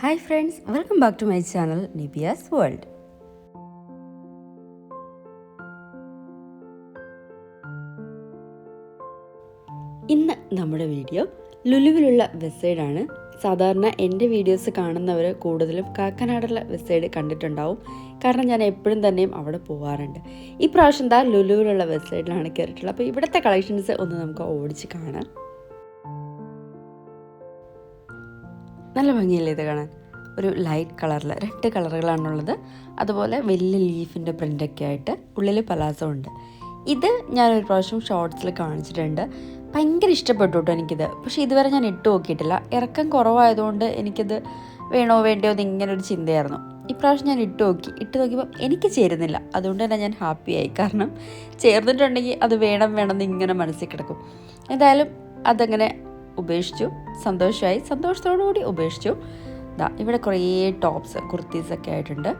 Hi friends welcome back to my channel Nibiya's world ഇന്ന് നമ്മുടെ video ലുലുവിലുള്ള വെബ്സൈഡാണ് സാധാരണ എന്റെ വീഡിയോസ് കാണുന്നവർ കൂടുതലും കാക്കനാടുള്ള വെബ്സൈഡ് കണ്ടിട്ടുണ്ടാവും. കാരണം ഞാൻ എപ്പോഴും തന്നെയും അവിടെ പോകാറുണ്ട് ഈ പ്രാവശ്യം താ ലുലുവിലുള്ള വെബ്സൈഡിലാണ് കയറിയിട്ടുള്ളത് അപ്പോൾ ഇവിടുത്തെ കളക്ഷൻസ് ഒന്ന് നമുക്ക് ഓടിച്ച് കാണാം. നല്ല ഭംഗിയല്ലേ ഇത് കാണാൻ? ഒരു ലൈറ്റ് കളറിൽ രണ്ട് കളറുകളാണുള്ളത് അതുപോലെ വലിയ ലീഫിന്റെ പ്രിന്റൊക്കെ ആയിട്ട് ഉള്ളിൽ പലാസോ ഉണ്ട്. ഇത് ഞാനൊരു പ്രാവശ്യം ഷോർട്സിൽ കാണിച്ചിട്ടുണ്ട്. ഭയങ്കര ഇഷ്ടപ്പെട്ടു കേട്ടോ എനിക്കിത്. പക്ഷേ ഇതുവരെ ഞാൻ ഇട്ട് നോക്കിയിട്ടില്ല. ഇറക്കം കുറവായതുകൊണ്ട് എനിക്കിത് വേണോ വേണ്ടയോ എന്ന് ഇങ്ങനെ ഒരു ചിന്തയായിരുന്നു. ഇപ്രാവശ്യം ഞാൻ ഇട്ട് നോക്കി. ഇട്ട് നോക്കിയപ്പോൾ എനിക്ക് ചേരുന്നില്ല. അതുകൊണ്ട് തന്നെ ഞാൻ ഹാപ്പിയായി കാരണം ചേർന്നിട്ടുണ്ടെങ്കിൽ അത് വേണം വേണം എന്ന് ഇങ്ങനെ മനസ്സിൽ കിടക്കും. എന്തായാലും അതങ്ങനെ ഉപേക്ഷിച്ചു. സന്തോഷമായി സന്തോഷത്തോടു കൂടി ഉപേക്ഷിച്ചു ഇവിടെ കുറേ ടോപ്സ് കുർത്തീസ് ഒക്കെ ആയിട്ടുണ്ട്.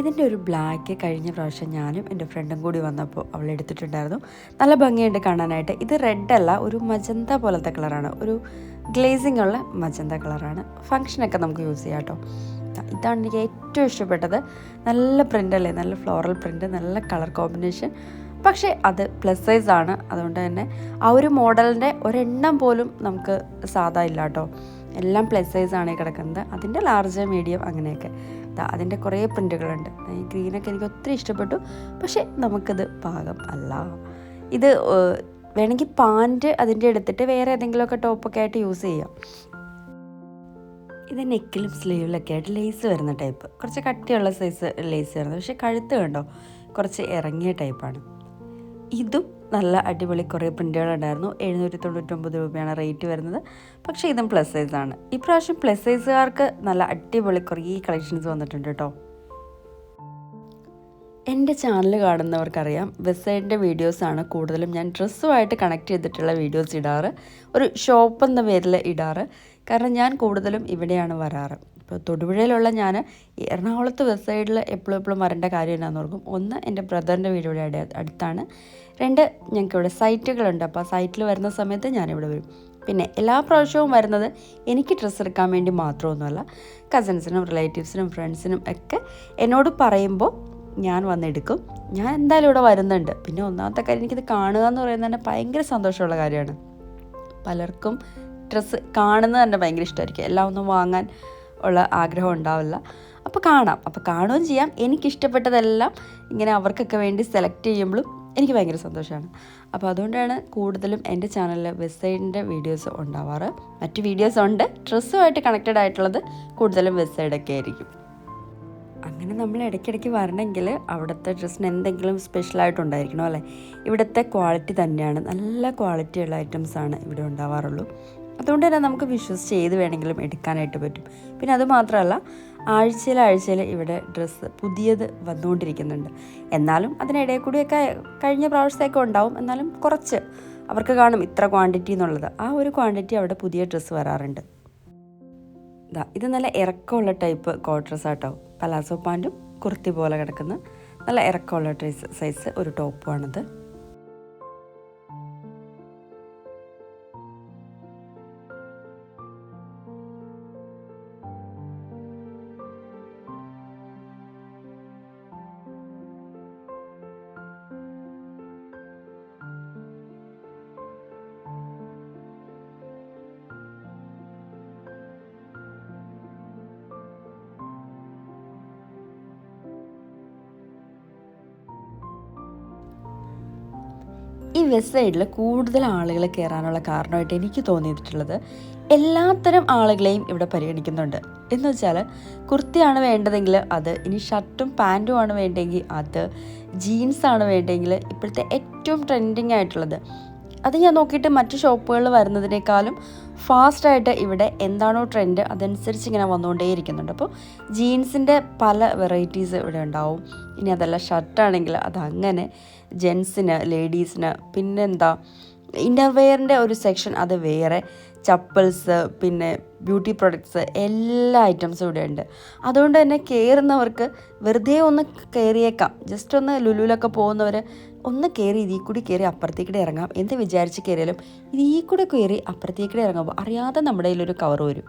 ഇതിന്റെ ഒരു ബ്ലാക്ക് കഴിഞ്ഞ പ്രാവശ്യം ഞാനും എന്റെ ഫ്രണ്ടും കൂടി വന്നപ്പോൾ അവൾ എടുത്തിട്ടുണ്ടായിരുന്നു. നല്ല ഭംഗിയുണ്ട് കാണാനായിട്ട്. ഇത് റെഡ് അല്ല ഒരു മജന്ത പോലത്തെ കളറാണ് ഒരു ഗ്ലേസിംഗ് ഉള്ള മജന്ത കളറാണ് ഫങ്ഷനൊക്കെ നമുക്ക് യൂസ് ചെയ്യാം കേട്ടോ ഇതാണ് എനിക്ക് ഏറ്റവും ഇഷ്ടപ്പെട്ടത്. നല്ല പ്രിന്റ് അല്ലേ? നല്ല ഫ്ലോറൽ പ്രിന്റ് നല്ല കളർ കോമ്പിനേഷൻ പക്ഷേ അത് പ്ലസ് സൈസ് ആണ്. അതുകൊണ്ട് തന്നെ ആ ഒരു മോഡലിന്റെ ഒരെണ്ണം പോലും നമുക്ക് സാധാ ഇല്ല കേട്ടോ എല്ലാം പ്ലസ് സൈസ് ആണ് കിടക്കുന്നത്. അതിന്റെ ലാർജ് മീഡിയം അങ്ങനെയൊക്കെ. അതിന്റെ കുറേ പ്രിന്റുകളുണ്ട് ഈ ഗ്രീനൊക്കെ എനിക്ക് ഒത്തിരി ഇഷ്ടപ്പെട്ടു. പക്ഷേ നമുക്കിത് പാകം അല്ല. ഇത് വേണമെങ്കിൽ പാന്റ് അതിന്റെ എടുത്തിട്ട് വേറെ ഏതെങ്കിലുമൊക്കെ ടോപ്പൊക്കെ ആയിട്ട് യൂസ് ചെയ്യാം. ഇത് നെക്കിലും സ്ലീവിലൊക്കെ ആയിട്ട് ലേസ് വരുന്ന ടൈപ്പ് കുറച്ച് കട്ടിയുള്ള സൈസ് ലേസ് വരുന്നത്. പക്ഷേ കഴുത്ത് കണ്ടോ? കുറച്ച് ഇറങ്ങിയ ടൈപ്പാണ് ഇതും നല്ല അടിപൊളി കുറേ പ്രിന്റുകളുണ്ടായിരുന്നു എഴുന്നൂറ്റി തൊണ്ണൂറ്റൊമ്പത് രൂപയാണ് റേറ്റ് വരുന്നത്. പക്ഷേ ഇതും പ്ലസ് സൈസാണ് ഇപ്രാവശ്യം പ്ലസ് സൈസുകാർക്ക് നല്ല അടിപൊളി കുറേ കളക്ഷൻസ് വന്നിട്ടുണ്ട് കേട്ടോ. എന്റെ ചാനൽ കാണുന്നവർക്കറിയാം വെബ്സൈറ്റിന്റെ വീഡിയോസാണ് കൂടുതലും ഞാൻ ഡ്രസ്സുമായിട്ട് കണക്ട് ചെയ്തിട്ടുള്ള വീഡിയോസ് ഇടാറ്. ഒരു ഷോപ്പ് എന്ന പേരിൽ ഇടാറ്. കാരണം ഞാൻ കൂടുതലും ഇവിടെയാണ് വരാറ്. ഇപ്പോൾ തൊടുപുഴയിലുള്ള ഞാൻ എറണാകുളത്ത് വെബ്സൈറ്റിൽ എപ്പോഴും എപ്പോഴും വരേണ്ട കാര്യം എന്നാന്ന് ഓർക്കും. ഒന്ന് എന്റെ ബ്രദറിന്റെ വീട് ഇവിടെ അടുത്താണ്. രണ്ട് ഞങ്ങൾക്ക് ഇവിടെ സൈറ്റുകളുണ്ട് അപ്പോൾ സൈറ്റിൽ വരുന്ന സമയത്ത് ഞാനിവിടെ വരും. പിന്നെ എല്ലാ പ്രാവശ്യവും വരുന്നത് എനിക്ക് ഡ്രസ്സ് എടുക്കാൻ വേണ്ടി മാത്രമൊന്നുമല്ല. കസിൻസിനും റിലേറ്റീവ്സിനും ഫ്രണ്ട്സിനും ഒക്കെ എന്നോട് പറയുമ്പോൾ ഞാൻ വന്നെടുക്കും ഞാൻ എന്തായാലും ഇവിടെ വരുന്നുണ്ട്. പിന്നെ ഒന്നാമത്തെ കാര്യം എനിക്കിത് കാണുക എന്ന് പറയുന്നത് തന്നെ ഭയങ്കര സന്തോഷമുള്ള കാര്യമാണ്. പലർക്കും ഡ്രസ്സ് കാണുന്നത് തന്നെ ഭയങ്കര ഇഷ്ടമായിരിക്കും. എല്ലാം ഒന്നും വാങ്ങാൻ ഉള്ള ആഗ്രഹം ഉണ്ടാവില്ല. അപ്പോൾ കാണാം. അപ്പോൾ കാണുകയും ചെയ്യാം. എനിക്കിഷ്ടപ്പെട്ടതെല്ലാം ഇങ്ങനെ അവർക്കൊക്കെ വേണ്ടി സെലക്ട് ചെയ്യുമ്പോഴും എനിക്ക് ഭയങ്കര സന്തോഷമാണ്. അപ്പോൾ അതുകൊണ്ടാണ് കൂടുതലും എന്റെ ചാനലിൽ വെബ്സൈറ്റിന്റെ വീഡിയോസ് ഉണ്ടാവാറ്. മറ്റ് വീഡിയോസ് ഉണ്ട്. ഡ്രസ്സുമായിട്ട് കണക്റ്റഡ് ആയിട്ടുള്ളത് കൂടുതലും വെബ്സൈറ്റൊക്കെ ആയിരിക്കും. അങ്ങനെ നമ്മൾ ഇടയ്ക്കിടയ്ക്ക് വരണമെങ്കിൽ അവിടുത്തെ ഡ്രസ്സിന് എന്തെങ്കിലും സ്പെഷ്യലായിട്ടുണ്ടായിരിക്കണം അല്ലേ? ഇവിടുത്തെ ക്വാളിറ്റി തന്നെയാണ്. നല്ല ക്വാളിറ്റിയുള്ള ഐറ്റംസാണ് ഇവിടെ ഉണ്ടാവാറുള്ളൂ. അതുകൊണ്ട് തന്നെ നമുക്ക് വിശ്വസിച്ച് ഏത് വേണമെങ്കിലും എടുക്കാനായിട്ട് പറ്റും. പിന്നെ അതുമാത്രമല്ല ആഴ്ചയിൽ ആഴ്ചയിൽ ഇവിടെ ഡ്രസ്സ് പുതിയത് വന്നുകൊണ്ടിരിക്കുന്നുണ്ട്. എന്നാലും അതിനിടയിൽ കൂടിയൊക്കെ കഴിഞ്ഞ പ്രാവശ്യത്തേക്ക് ഉണ്ടാവും. എന്നാലും കുറച്ച് അവർക്ക് കാണും ഇത്ര ക്വാണ്ടിറ്റി എന്നുള്ളത്. ആ ഒരു ക്വാണ്ടിറ്റി അവിടെ പുതിയ ഡ്രസ്സ് വരാറുണ്ട്. ഇതാ ഇത് നല്ല ഇറക്കമുള്ള ടൈപ്പ് കോട്ട് ഡ്രസ്സ് ആട്ടോ. പലാസോ പാന്റും കുർത്തി പോലെ കിടക്കുന്ന നല്ല ഇറക്കമുള്ള ഡ്രസ് സൈസ് ഒരു ടോപ്പുമാണിത് ഈ വെസ്റ്റ് സൈഡിൽ കൂടുതൽ ആളുകൾ കയറാനുള്ള കാരണമായിട്ട് എനിക്ക് തോന്നിയിട്ടുള്ളത് എല്ലാത്തരം ആളുകളെയും ഇവിടെ പരിഗണിക്കുന്നുണ്ട്. എന്ന് വെച്ചാൽ കുർത്തിയാണ് വേണ്ടതെങ്കിൽ അത് ഇനി ഷർട്ടും പാന്റും ആണ് വേണ്ടെങ്കിൽ അത് ജീൻസാണ് വേണ്ടെങ്കിൽ ഇപ്പോഴത്തെ ഏറ്റവും ട്രെൻഡിങ് ആയിട്ടുള്ളത്. അത് ഞാൻ നോക്കിയിട്ട് മറ്റു ഷോപ്പുകളിൽ വരുന്നതിനേക്കാളും ഫാസ്റ്റായിട്ട് ഇവിടെ എന്താണോ ട്രെൻഡ് അതനുസരിച്ച് ഇങ്ങനെ വന്നുകൊണ്ടേയിരിക്കുന്നുണ്ട്. അപ്പോൾ ജീൻസിന്റെ പല വെറൈറ്റീസ് ഇവിടെ ഉണ്ടാവും. ഇനി അതല്ല ഷർട്ടാണെങ്കിൽ അതങ്ങനെ ജെൻസിന് ലേഡീസിന് പിന്നെന്താ? ഇന്നർവെയറിന്റെ ഒരു സെക്ഷൻ അത് വേറെ. ചപ്പിൾസ് പിന്നെ ബ്യൂട്ടി പ്രൊഡക്ട്സ് എല്ലാ ഐറ്റംസും ഇവിടെ ഉണ്ട്. അതുകൊണ്ട് തന്നെ കയറുന്നവർക്ക് വെറുതെ ഒന്ന് കയറിയേക്കാം ജസ്റ്റ് ഒന്ന് ലുലുലൊക്കെ പോകുന്നവർ ഒന്ന് കയറി ഇതിൽ കൂടി കയറി അപ്പുറത്തേക്കിടെ ഇറങ്ങാം. എന്ന് വിചാരിച്ച് കയറിയാലും ഇതിൽ കൂടെ കയറി അപ്പുറത്തേക്കിടെ ഇറങ്ങുമ്പോൾ അറിയാതെ നമ്മുടെ കയ്യിലൊരു കവർ വരും.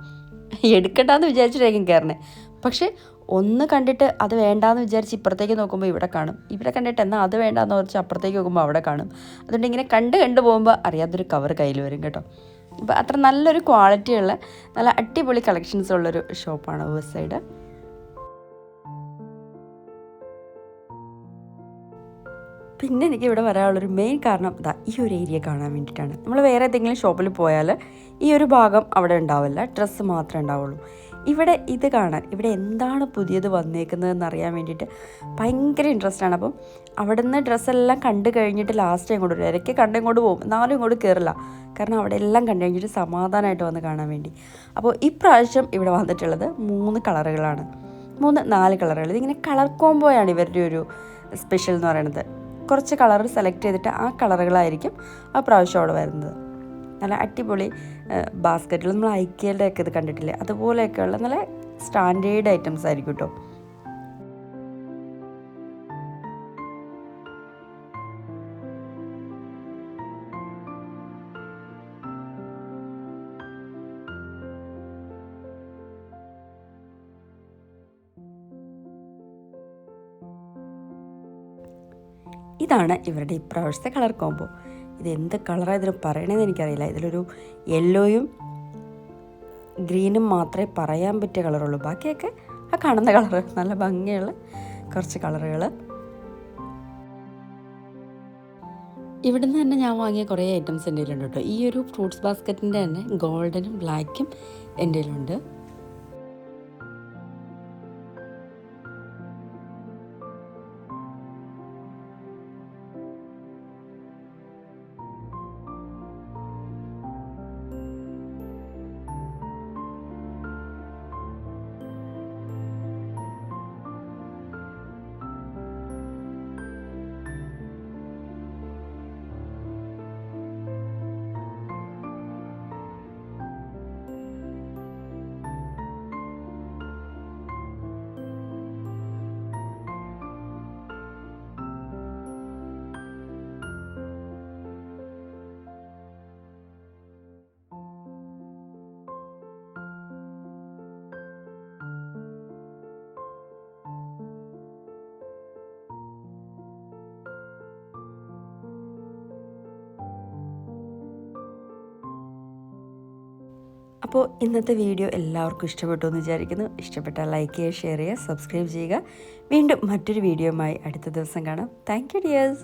എടുക്കണ്ടെന്ന് വിചാരിച്ചിട്ടായിരിക്കും കയറണേ പക്ഷേ ഒന്ന് കണ്ടിട്ട് അത് വേണ്ടാന്ന് വിചാരിച്ച് ഇപ്പുറത്തേക്ക് നോക്കുമ്പോൾ ഇവിടെ കാണും. ഇവിടെ കണ്ടിട്ട് എന്നാൽ അത് വേണ്ടാന്ന് കുറച്ച് അപ്പുറത്തേക്ക് നോക്കുമ്പോൾ അവിടെ കാണും. അതുകൊണ്ട് ഇങ്ങനെ കണ്ട് കണ്ട് പോകുമ്പോൾ അറിയാത്തൊരു കവർ കയ്യിൽ വരും കേട്ടോ. അപ്പോൾ അത്ര നല്ലൊരു ക്വാളിറ്റിയുള്ള നല്ല അടിപൊളി കളക്ഷൻസ് ഉള്ളൊരു ഷോപ്പാണ് ഓവർ സൈഡ് പിന്നെ എനിക്ക് ഇവിടെ വരാനുള്ളൊരു മെയിൻ കാരണം ഇതാ ഈ ഒരു ഏരിയ കാണാൻ വേണ്ടിയിട്ടാണ്. നമ്മൾ വേറെ ഏതെങ്കിലും ഷോപ്പിൽ പോയാൽ ഈ ഒരു ഭാഗം അവിടെ ഉണ്ടാവില്ല. ഡ്രസ്സ് മാത്രമേ ഉണ്ടാവുള്ളൂ. ഇവിടെ ഇത് കാണാൻ ഇവിടെ എന്താണ് പുതിയത് വന്നേക്കുന്നതെന്ന് അറിയാൻ വേണ്ടിയിട്ട് ഭയങ്കര ഇൻട്രസ്റ്റ് ആണ്. അപ്പം അവിടെ നിന്ന് ഡ്രസ്സെല്ലാം കണ്ടു കഴിഞ്ഞിട്ട് ലാസ്റ്റ് ഇങ്ങോട്ട് വരും. ഇടയ്ക്ക് കണ്ട് ഇങ്ങോട്ട് പോകും. എന്നാലും ഇങ്ങോട്ട് കയറില്ല കാരണം അവിടെ എല്ലാം കണ്ടു കഴിഞ്ഞിട്ട് സമാധാനമായിട്ട് വന്ന് കാണാൻ വേണ്ടി. അപ്പോൾ ഇപ്രാവശ്യം ഇവിടെ വന്നിട്ടുള്ളത് മൂന്ന് കളറുകളാണ്. മൂന്ന് നാല് കളറുകൾ. ഇതിങ്ങനെ കളർ കോംബോയാണ് ഇവരുടെ ഒരു സ്പെഷ്യൽ എന്ന് പറയുന്നത്. കുറച്ച് കളർ സെലക്ട് ചെയ്തിട്ട് ആ കളറുകളായിരിക്കും ആ പ്രാവശ്യം അവിടെ വരുന്നത്. നല്ല അടിപൊളി ബാസ്ക്കറ്റിൽ നമ്മൾ ഐക്യയുടെ ഒക്കെ ഇത് കണ്ടിട്ടില്ലേ? അതുപോലെയൊക്കെയുള്ള നല്ല സ്റ്റാൻഡേർഡ് ഐറ്റംസ് ആയിരിക്കും കേട്ടോ ഇതാണ് ഇവരുടെ ഇപ്രാവശ്യത്തെ കളർ കോംബോ. ഇത് എന്ത് കളറാണ് ഇതിന് പറയണതെന്ന് എനിക്കറിയില്ല. ഇതിലൊരു യെല്ലോയും ഗ്രീനും മാത്രമേ പറയാൻ പറ്റിയ കളറുള്ളൂ. ബാക്കിയൊക്കെ ആ കാണുന്ന കളറ്. നല്ല ഭംഗിയുള്ള കുറച്ച് കളറുകൾ ഇവിടുന്ന് തന്നെ ഞാൻ വാങ്ങിയ കുറേ ഐറ്റംസ് എന്റെ കയ്യിലുണ്ട് കേട്ടോ. ഈ ഒരു ഫ്രൂട്ട്സ് ബാസ്ക്കറ്റിന്റെ തന്നെ ഗോൾഡനും ബ്ലാക്കും എന്റെ കയ്യിലുണ്ട്. അപ്പോൾ ഇന്നത്തെ വീഡിയോ എല്ലാവർക്കും ഇഷ്ടപ്പെട്ടു എന്ന് വിചാരിക്കുന്നു. ഇഷ്ടപ്പെട്ടാൽ ലൈക്ക് ചെയ്യുക ഷെയർ ചെയ്യുക സബ്സ്ക്രൈബ് ചെയ്യുക. വീണ്ടും മറ്റൊരു വീഡിയോയുമായി അടുത്ത ദിവസം കാണാം. Thank you dears